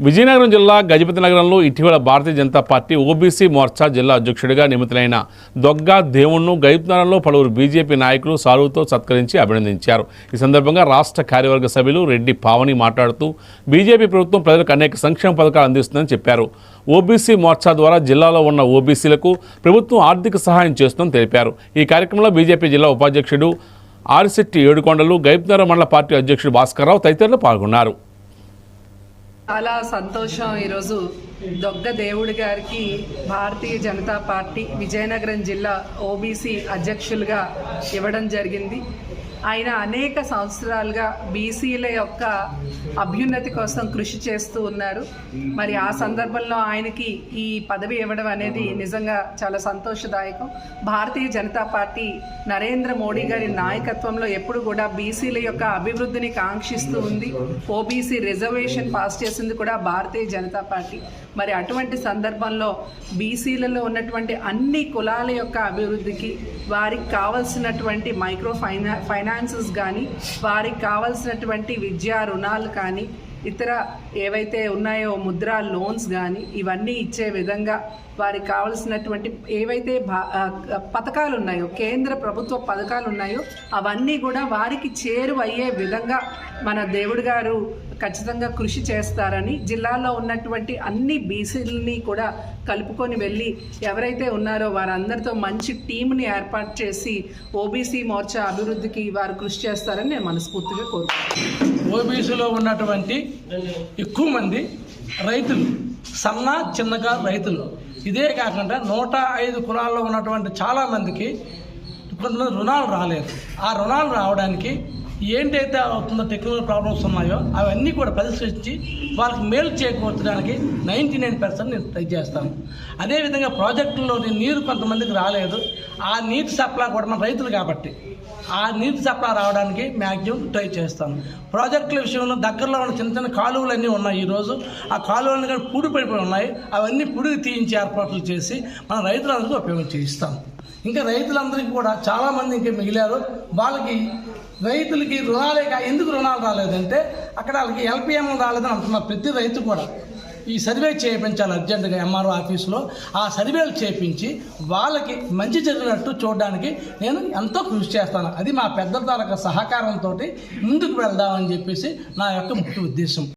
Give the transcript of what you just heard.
విజయనగరం జిల్లా గజపతి నగరంలో ఇటీవల భారతీయ జనతా పార్టీ ఓబీసీ మోర్చా జిల్లా అధ్యక్షుడిగా నియమితులైన దొగ్గా దేవుణ్ణు గజపతినగరంలో పలువురు బీజేపీ నాయకులు సాలువుతో సత్కరించి అభినందించారు. ఈ సందర్భంగా రాష్ట్ర కార్యవర్గ సభ్యులు రెడ్డి పావని మాట్లాడుతూ బీజేపీ ప్రభుత్వం ప్రజలకు అనేక సంక్షేమ పథకాలు అందిస్తుందని చెప్పారు. ఓబీసీ మోర్చా ద్వారా జిల్లాలో ఉన్న ఓబీసీలకు ప్రభుత్వం ఆర్థిక సహాయం చేస్తుందని తెలిపారు. ఈ కార్యక్రమంలో బీజేపీ జిల్లా ఉపాధ్యక్షుడు ఆరిశెట్టి ఏడుకొండలు గైప్నగర మండల పార్టీ అధ్యక్షుడు భాస్కర్రావు తదితరులు పాల్గొన్నారు. చాలా సంతోషం ఈరోజు. దొగ్గ దేవుడి గారికి భారతీయ జనతా పార్టీ విజయనగరం జిల్లా ఓబీసీ అధ్యక్షులుగా ఇవ్వడం జరిగింది. ఆయన అనేక సంవత్సరాలుగా బీసీల యొక్క అభ్యున్నతి కోసం కృషి చేస్తూ ఉన్నారు. మరి ఆ సందర్భంలో ఆయనకి ఈ పదవి ఇవ్వడం అనేది నిజంగా చాలా సంతోషదాయకం. భారతీయ జనతా పార్టీ నరేంద్ర మోడీ గారి నాయకత్వంలో ఎప్పుడు కూడా బీసీల యొక్క అభివృద్ధిని కాంక్షిస్తూ ఉంది. ఓబీసీ రిజర్వేషన్ పాస్ చేసింది కూడా భారతీయ జనతా పార్టీ. మరి అటువంటి సందర్భంలో బీసీలలో ఉన్నటువంటి అన్ని కులాల యొక్క అభివృద్ధికి వారికి కావలసినటువంటి మైక్రో ఫైనా ఫైనాన్సెస్ కానీ వారికి కావలసినటువంటి విద్యా రుణాలు కానీ ఇతర ఏవైతే ఉన్నాయో ముద్రా లోన్స్ కానీ ఇవన్నీ ఇచ్చే విధంగా వారికి కావలసినటువంటి ఏవైతే భా- పథకాలు ఉన్నాయో కేంద్ర ప్రభుత్వ పథకాలు ఉన్నాయో అవన్నీ కూడా వారికి చేరువయ్యే విధంగా మన దేవుడు గారు ఖచ్చితంగా కృషి చేస్తారని జిల్లాలో ఉన్నటువంటి అన్ని బీసీలని కూడా కలుపుకొని వెళ్ళి ఎవరైతే ఉన్నారో వారందరితో మంచి టీంని ఏర్పాటు చేసి ఓబీసీ మోర్చా అభివృద్ధికి వారు కృషి చేస్తారని నేను మనస్ఫూర్తిగా కోరుకుంటున్నాను. ఓబీసీలో ఉన్నటువంటి ఎక్కువ మంది రైతులు సన్న చిన్నగా రైతులు. ఇదే కాకుండా నూట ఐదు కులాల్లో ఉన్నటువంటి చాలామందికి కొంతమంది రుణాలు రాలేదు. ఆ రుణాలు రావడానికి ఏంటైతే అవుతుందో టెక్నికల్ ప్రాబ్లమ్స్ ఉన్నాయో అవన్నీ కూడా పరిశీలించి వాళ్ళకి మేలు చేకూర్చడానికి నైంటీ నైన్ పర్సెంట్ నేను ట్రై చేస్తాను అదేవిధంగా ప్రాజెక్టులోని నీరు కొంతమందికి రాలేదు. ఆ నీటి సప్లా కూడా మన రైతులు కాబట్టి ఆ నీటి సప్లా రావడానికి మ్యాక్సిమం ట్రై చేస్తాను. ప్రాజెక్టుల విషయంలో దగ్గరలో ఉన్న చిన్న చిన్న కాలువలు అన్నీ ఉన్నాయి ఈరోజు ఆ కాలువలన్నీ కూడా పూడి పడిపోయి ఉన్నాయి. అవన్నీ పుడికి తీయించి ఏర్పాట్లు చేసి మన రైతులందరికీ ఉపయోగం చేయిస్తాం. ఇంకా రైతులందరికీ కూడా చాలామంది ఇంకా మిగిలారు. వాళ్ళకి రైతులకి రుణాలే కా ఎందుకు రుణాలు రాలేదంటే అక్కడ వాళ్ళకి ఎల్పిఎం రాలేదని అంటున్నారు ప్రతి రైతు కూడా ఈ సర్వే చేయించాలి అర్జెంటుగా ఎంఆర్ఓ ఆఫీసులో. ఆ సర్వేలు చేయించి వాళ్ళకి మంచి జరిగినట్టు చూడడానికి నేను ఎంతో కృషి చేస్తాను. అది మా పెద్దల యొక్క సహకారంతో ముందుకు వెళ్దామని చెప్పేసి నా యొక్క ముఖ్య ఉద్దేశం.